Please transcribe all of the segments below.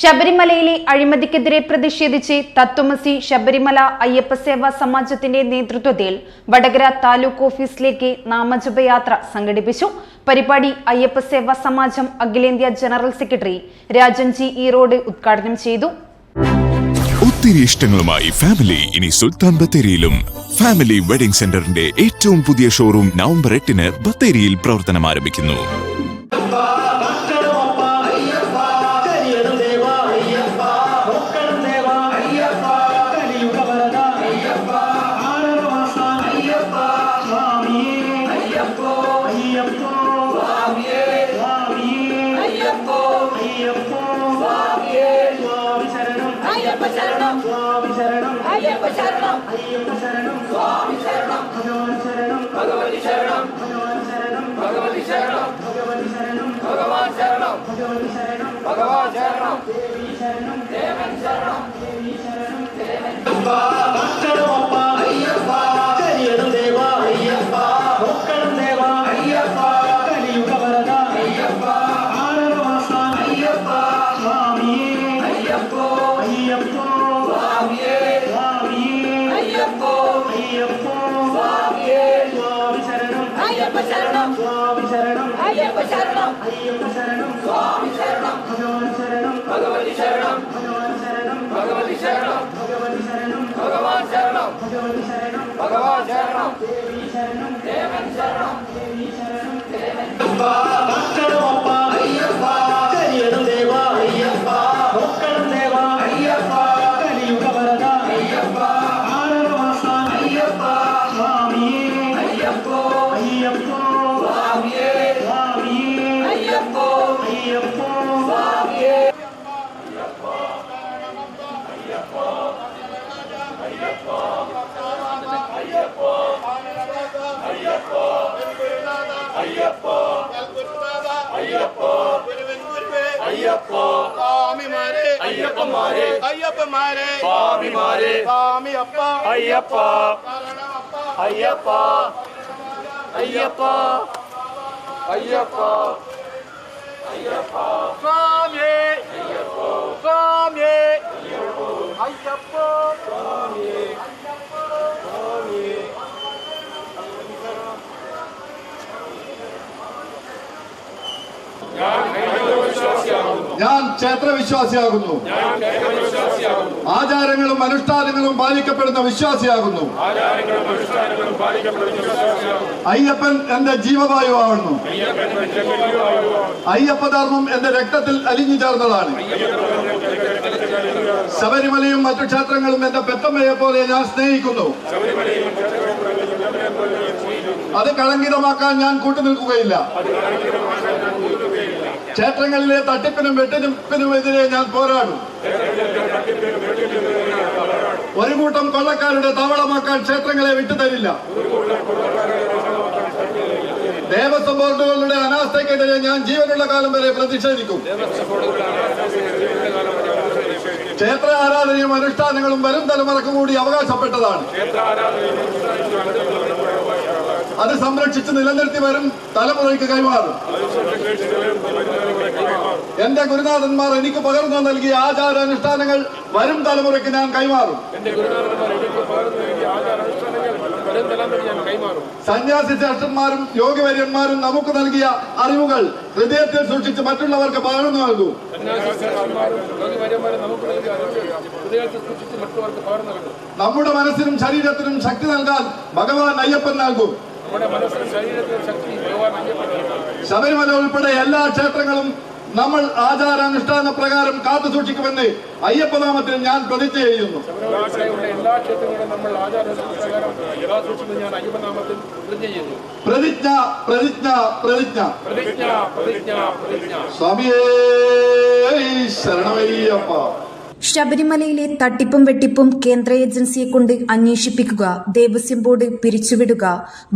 ശബരിമലയിലെ അഴിമതിക്കെതിരെ പ്രതിഷേധിച്ച് തത്വമസി ശബരിമല അയ്യപ്പസേവാ സമാജത്തിന്റെ നേതൃത്വത്തിൽ വടകര താലൂക്ക് ഓഫീസിലേക്ക് നാമജപയാത്ര സംഘടിപ്പിച്ചു. പരിപാടി അയ്യപ്പസേവാ സമാജം അഖിലേന്ത്യാ ജനറൽ സെക്രട്ടറി രാജൻ ജി ഈറോഡ് ഉദ്ഘാടനം ചെയ്തു. ഒത്തിരി ഇഷ്ടങ്ങളുമായി ഫാമിലി ഇനി സുൽത്താൻ ബത്തേരിയിലും. ഫാമിലി വെഡിംഗ് സെന്ററിന്റെ ഏറ്റവും പുതിയ ഷോറൂം നവംബർ എട്ടിന് ബത്തേരിയിൽ പ്രവർത്തനം ആരംഭിക്കുന്നു ശരണം അയ്യപ്പ ശരണം. സ്വാമി ശരണം. അയ്യപ്പ ശരണം. അയ്യപ്പ ശരണം. സ്വാമി ശരണം. ഭഗവാൻ ശരണം. ഭഗവതി ശരണം. ഭഗവാൻ ശരണം. ഭഗവതി ശരണം. ഭഗവതി ശരണം. ഭഗവാൻ ശരണം. ഭഗവതി ശരണം. ഭഗവാൻ ശരണം. ദേവി ശരണം. ദേവൻ ശരണം. ദേവി ശരണം. അയ്യപ്പ ശരണം സ്വാമി ശരണം അയ്യപ്പ ശരണം അയ്യപ്പ ശരണം സ്വാമി ശരണം ഭഗവാൻ ശരണം ഭഗവതി ശരണം ഭഗവാൻ ശരണം ഭഗവതി ശരണം ഭഗവതി ശരണം ഭഗവാൻ ശരണം ഭഗവതി ശരണം ഭഗവാൻ ശരണം ദേവി ശരണം ദേവൻ ശരണം. അയ്യപ്പോ. അയ്യപ്പോ സ്വാമിയേ. സ്വാമിയേ അയ്യപ്പോ. അയ്യപ്പോ സ്വാമിയേ സ്വാമിമാരെ. അയ്യപ്പന്മാരെ അയ്യപ്പന്മാരെ സ്വാമിമാരെ സ്വാമിയപ്പ അയ്യപ്പ. ശരണമപ്പ അയ്യപ്പ അയ്യപ്പ അയ്യപ്പ സ്വാമിയേ സ്വാമിയേ അയ്യപ്പ ഞാൻ ക്ഷേത്രവിശ്വാസിയാകുന്നു. ആചാരങ്ങളും അനുഷ്ഠാനങ്ങളും പാലിക്കപ്പെടുന്ന വിശ്വാസിയാകുന്നു. അയ്യപ്പൻ എന്റെ ജീവവായു ആവുന്നു. അയ്യപ്പധർമ്മം എന്റെ രക്തത്തിൽ അലിഞ്ഞു ചേർന്നതാണ്. ശബരിമലയും മറ്റു ക്ഷേത്രങ്ങളും എന്റെ പെത്തമ്മയെ പോലെ ഞാൻ സ്നേഹിക്കുന്നു. അത് കളങ്കിതമാക്കാൻ ഞാൻ കൂട്ടുനിൽക്കുകയില്ല. ക്ഷേത്രങ്ങളിലെ തട്ടിപ്പിനും വെട്ടിപ്പിനുമെതിരെ ഞാൻ പോരാടും. ഒരു കൂട്ടം കൊള്ളക്കാരുടെ തവളമാക്കാൻ ക്ഷേത്രങ്ങളെ വിട്ടുതരില്ല ദേവസ്വം ബോർഡുകളുടെ അനാസ്ഥയ്ക്കെതിരെ ഞാൻ ജീവനുള്ള കാലം വരെ പ്രതിഷേധിക്കും. ക്ഷേത്ര ആരാധനയും അനുഷ്ഠാനങ്ങളും വരും തലമുറയ്ക്ക് കൂടി അവകാശപ്പെട്ടതാണ്. അത് സംരക്ഷിച്ച് നിലനിർത്തി വരും തലമുറയ്ക്ക് കൈമാറും. എന്റെ ഗുരുനാഥന്മാർ എനിക്ക് പകർന്നു നൽകിയ ആചാരാനുഷ്ഠാനങ്ങൾ വരും തലമുറയ്ക്ക് ഞാൻ കൈമാറും. സന്യാസി ശ്രേഷ്ഠന്മാരും യോഗിവര്യന്മാരും നമുക്ക് നൽകിയ അറിവുകൾ ഹൃദയത്തിൽ സൂക്ഷിച്ച് മറ്റുള്ളവർക്ക് പകർന്നു നൽകും. നമ്മുടെ മനസ്സിനും ശരീരത്തിനും ശക്തി നൽകാൻ ഭഗവാൻ അയ്യപ്പൻ നൽകും. ശബരിമല ഉൾപ്പെടെ എല്ലാ ക്ഷേത്രങ്ങളും നമ്മൾ ആചാരാനുഷ്ഠാന പ്രകാരം കാത്തു സൂക്ഷിക്കുമെന്ന് അയ്യപ്പനാമത്തിൽ ഞാൻ പ്രതിജ്ഞ ചെയ്യുന്നു. പ്രതിജ്ഞ പ്രതിജ്ഞ പ്രതിജ്ഞ. സ്വാമിയേ ശരണമയ്യപ്പ. ശബരിമലയിലെ തട്ടിപ്പും വെട്ടിപ്പും കേന്ദ്ര ഏജൻസിയെ കൊണ്ട് അന്വേഷിപ്പിക്കുക ദേവസ്വം ബോർഡ് പിരിച്ചുവിടുക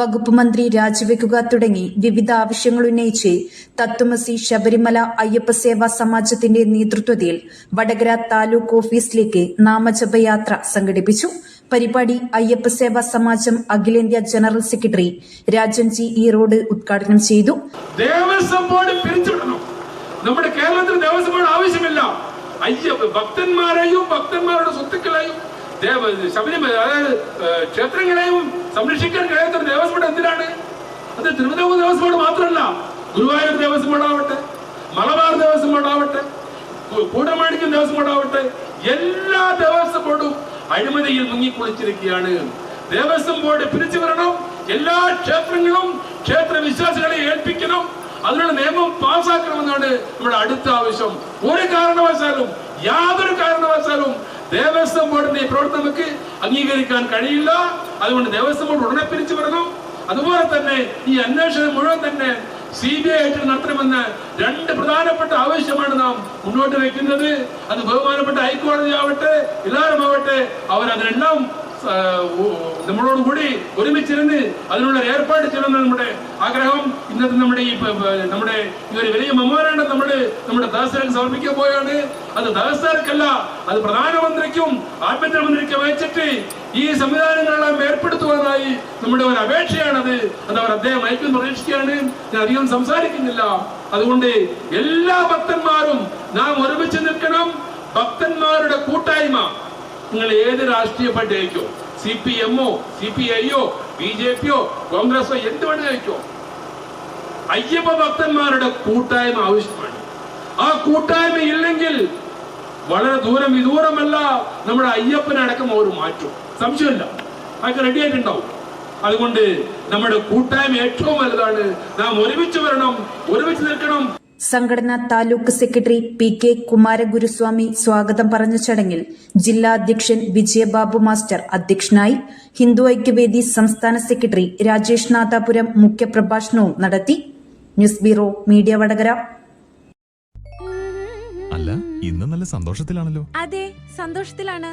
വകുപ്പ് മന്ത്രി രാജിവെക്കുക തുടങ്ങി വിവിധ ആവശ്യങ്ങൾ ഉന്നയിച്ച് തത്വമസി ശബരിമല അയ്യപ്പ സേവാ സമാജത്തിന്റെ നേതൃത്വത്തിൽ വടകര താലൂക്ക് ഓഫീസിലേക്ക് നാമജപയാത്ര സംഘടിപ്പിച്ചു. പരിപാടി അയ്യപ്പ സേവാ സമാജം അഖിലേന്ത്യാ ജനറൽ സെക്രട്ടറി രാജൻ ജി ഈറോഡ് ഉദ്ഘാടനം ചെയ്തു. ദേവസ്വം ബോർഡ് പിരിച്ചുവിടണം. നമ്മുടെ കേരളത്തിൽ ദേവസ്വം ബോർഡ് ആവശ്യമില്ല. ഭക്തന്മാരെയും ഭക്തന്മാരുടെ സ്വത്തുക്കളെയും ദേവ ശബരിമല അതായത് ക്ഷേത്രങ്ങളെയും സംരക്ഷിക്കാൻ കഴിയാത്ത ഒരു ദേവസ്വം ബോർഡ് എന്തിനാണ്? അത് തിരുവിതാംകൂർ ദേവസ്വം ബോർഡ് മാത്രമല്ല ഗുരുവായൂർ ദേവസ്വം ബോർഡ് ആവട്ടെ മലബാർ ദേവസ്വം ബോർഡ് ആവട്ടെ കൂടമാണിക്യം ദേവസ്വം ബോർഡ് ആവട്ടെ എല്ലാ ദേവസ്വം ബോർഡും അഴിമതിയിൽ മുങ്ങിക്കുളിച്ചിരിക്കുകയാണ്. ദേവസ്വം ബോർഡ് പിരിച്ചു വരണം എല്ലാ ക്ഷേത്രങ്ങളും ക്ഷേത്ര വിശ്വാസികളെ ഏൽപ്പിക്കണം. അതിനുള്ള നിയമം പാസ്സാക്കണമെന്നാണ് നമ്മുടെ അടുത്ത ആവശ്യം. ഒരു കാരണവശാലും യാതൊരു കാരണവശാലും ദേവസ്വം ബോർഡിന്റെ ഈ പ്രവർത്തനം നമുക്ക് അംഗീകരിക്കാൻ കഴിയില്ല. അതുകൊണ്ട് ദേവസ്വം ബോർഡ് ഉടനെ പിരിച്ചു വരണം അതുപോലെ തന്നെ ഈ അന്വേഷണം മുഴുവൻ തന്നെ സി ബി ഐ ആയിട്ട് നടത്തണമെന്ന് രണ്ട് പ്രധാനപ്പെട്ട ആവശ്യമാണ് നാം മുന്നോട്ട് വെക്കുന്നത് അത് ബഹുമാനപ്പെട്ട ഹൈക്കോടതി ആവട്ടെ എല്ലാവരും ആവട്ടെ അവർ അതിനെല്ലാം ആ, ഉ- നമ്മളോട് കൂടി ഒരുമിച്ചിരുന്ന് അതിനുള്ള ഏർപ്പാട് ചെയ്യണമെന്ന് നമ്മുടെ ആഗ്രഹം. ഇന്നത്തെ നമ്മുടെ ഈ നമ്മുടെ ഈ ഒരു വലിയ മെമ്മോറാണ്ടം നമ്മൾ നമ്മുടെ ദാസർക്ക് സമർപ്പിക്കാൻ പോയാണ്. അത് ദാസർക്കല്ല അത് പ്രധാനമന്ത്രിക്കും ആഭ്യന്തരമന്ത്രിക്കും അയച്ചിട്ട് ഈ സംവിധാനങ്ങളെല്ലാം ഏർപ്പെടുത്തുവാനായി നമ്മുടെ ഒരു അപേക്ഷയാണത്. അത് അവർ അദ്ദേഹം അയക്കും പ്രതീക്ഷിക്കുകയാണ്. ഞാൻ അധികം സംസാരിക്കുന്നില്ല. അതുകൊണ്ട് എല്ലാ ഭക്തന്മാരും നാം ഒരുമിച്ച് നിൽക്കണം. ഭക്തന്മാരുടെ കൂട്ടായ്മ. നിങ്ങൾ ഏത് രാഷ്ട്രീയ പാർട്ടി അയക്കോ സി പി എമ്മോ സി പി ഐയോ ബി ജെ പിയോ കോൺഗ്രസോ എന്ത് വേണേ അയക്കോ അയ്യപ്പ ഭക്തന്മാരുടെ കൂട്ടായ്മ ആവശ്യമാണ്. ആ കൂട്ടായ്മ ഇല്ലെങ്കിൽ വളരെ ദൂരം വിദൂരമല്ല നമ്മുടെ അയ്യപ്പനടക്കം അവർ മാറ്റും. സംശയമില്ല. അതൊക്കെ റെഡി ആയിട്ടുണ്ടാവും. അതുകൊണ്ട് നമ്മുടെ കൂട്ടായ്മ ഏറ്റവും വലുതാണ്. നാം ഒരുമിച്ച് വരണം ഒരുമിച്ച് നിൽക്കണം. സംഘടനാ taluk secretary P K Kumaraguruswami സ്വാഗതം പറഞ്ഞ ചടങ്ങിൽ ജില്ലാ അധ്യക്ഷൻ വിജയബാബു മാസ്റ്റർ അധ്യക്ഷനായി ഹിന്ദു ഐക്യവേദി സംസ്ഥാന സെക്രട്ടറി രാജേഷ് നാഥാപുരം മുഖ്യപ്രഭാഷണവും നടത്തി. News bureau media Vadakara. അല്ല ഇന്ന് നല്ല സന്തോഷത്തിലാണല്ലോ. അതെ സന്തോഷത്തിലാണ്.